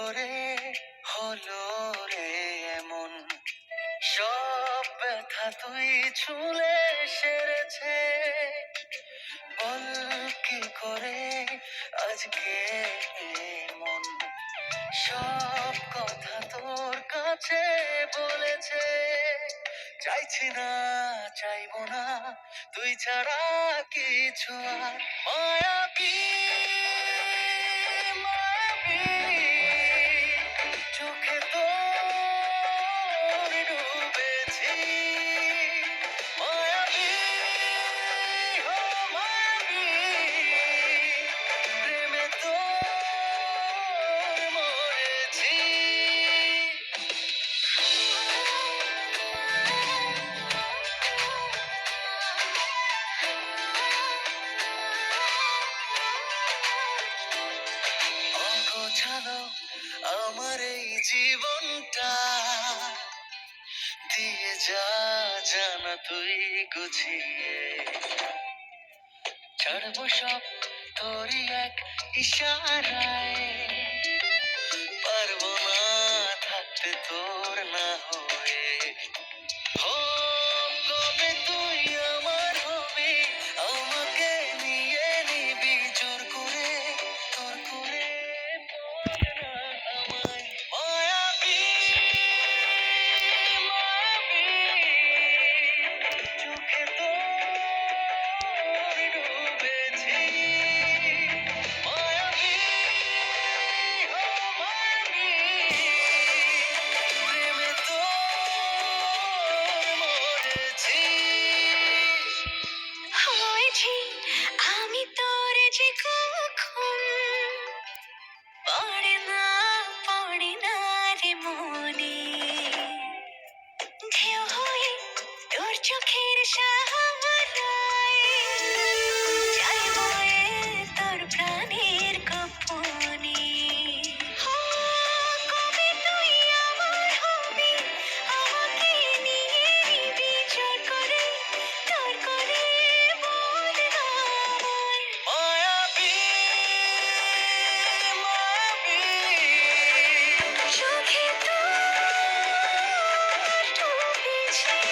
করে, হলো রে এমন সব ব্যথা তুই ছুলে সেরেছে। বল কি করে আজকে মন সব কথা তোর কাছে বলেছে? চাইছি না, চাইব না, তুই ছাড়া কিছু আর মায়াবী মায়াবী অগোছালো আমার এই জীবনটা দিয়ে যা, জানা তুই গুছিয়ে। ছাড়বো সব তোর এক ইশারায়। পারব না থাকতে তোর না হয়ে। চোখে তো ডুবেছি